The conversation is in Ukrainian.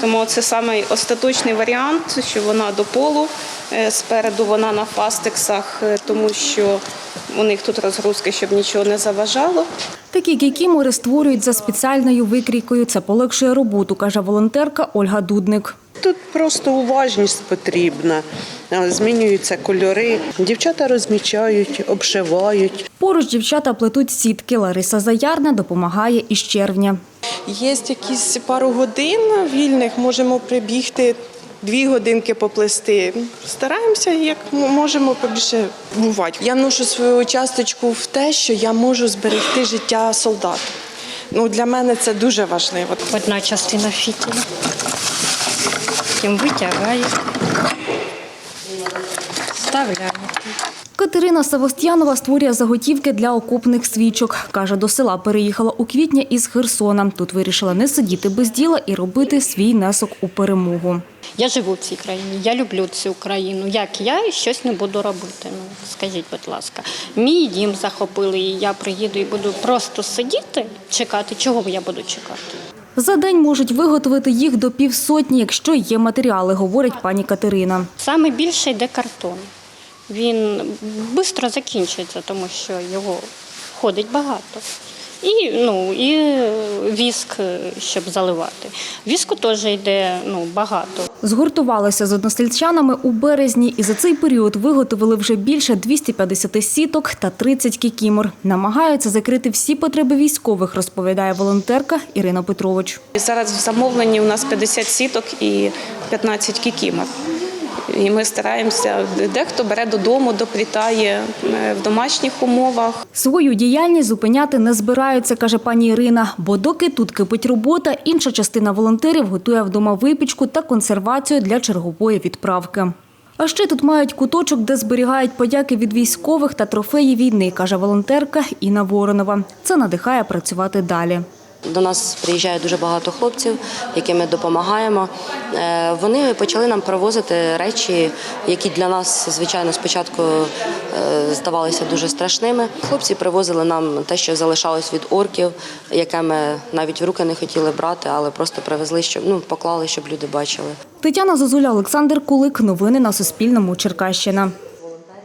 Тому це саме остаточний варіант, що вона до полу. Е, Спереду вона на фастексах, е, тому що у них тут розгрузки, щоб нічого не заважало. Такі кікімори створюють за спеціальною викрійкою. Це полегшує роботу, каже волонтерка Ольга Дудник. Тут просто уважність потрібна. Змінюються кольори. Дівчата розмічають, обшивають. Поруч дівчата плетуть сітки. Лариса Заярна допомагає із червня. Є якісь пару годин вільних, можемо прибігти. Дві годинки поплести. Стараємося, як можемо побільше бувати. Я вношу свою часточку в те, що я можу зберегти життя солдату. Ну, для мене це дуже важливо. Одна частина фітіля. Потім витягає. Вставляємо. Катерина Савостянова створює заготівки для окопних свічок. Каже, до села переїхала у квітні із Херсона. Тут вирішила не сидіти без діла і робити свій внесок у перемогу. Я живу в цій країні, я люблю цю країну. Як я щось не буду робити? Ну скажіть, будь ласка, мій дім захопили, і я приїду і буду просто сидіти, чекати. Чого я буду чекати? За день можуть виготовити їх до півсотні, якщо є матеріали, говорить пані Катерина. Саме більше йде картон. Він швидко закінчується, тому що його входить багато. І, ну, і віск, щоб заливати. Віску теж йде ну, багато. Згуртувалися з односельчанами у березні і за цей період виготовили вже більше 250 сіток та 30 кікімор. Намагаються закрити всі потреби військових, розповідає волонтерка Ірина Петрович. Зараз в замовленні у нас 50 сіток і 15 кікімор. І ми стараємося, дехто бере додому, доплітає е, в домашніх умовах. Свою діяльність зупиняти не збираються, каже пані Ірина. Бо доки тут кипить робота, інша частина волонтерів готує вдома випічку та консервацію для чергової відправки. А ще тут мають куточок, де зберігають подяки від військових та трофеї війни, каже волонтерка Інна Воронова. Це надихає працювати далі. До нас приїжджає дуже багато хлопців, яким ми допомагаємо. Е, Вони почали нам привозити речі, які для нас, звичайно, спочатку е, здавалися дуже страшними. Хлопці привозили нам те, що залишалось від орків, яке ми навіть в руки не хотіли брати, але просто привезли, щоб ну поклали, щоб люди бачили. Тетяна Зозуля, Олександр Кулик. Новини на Суспільному. Черкащина.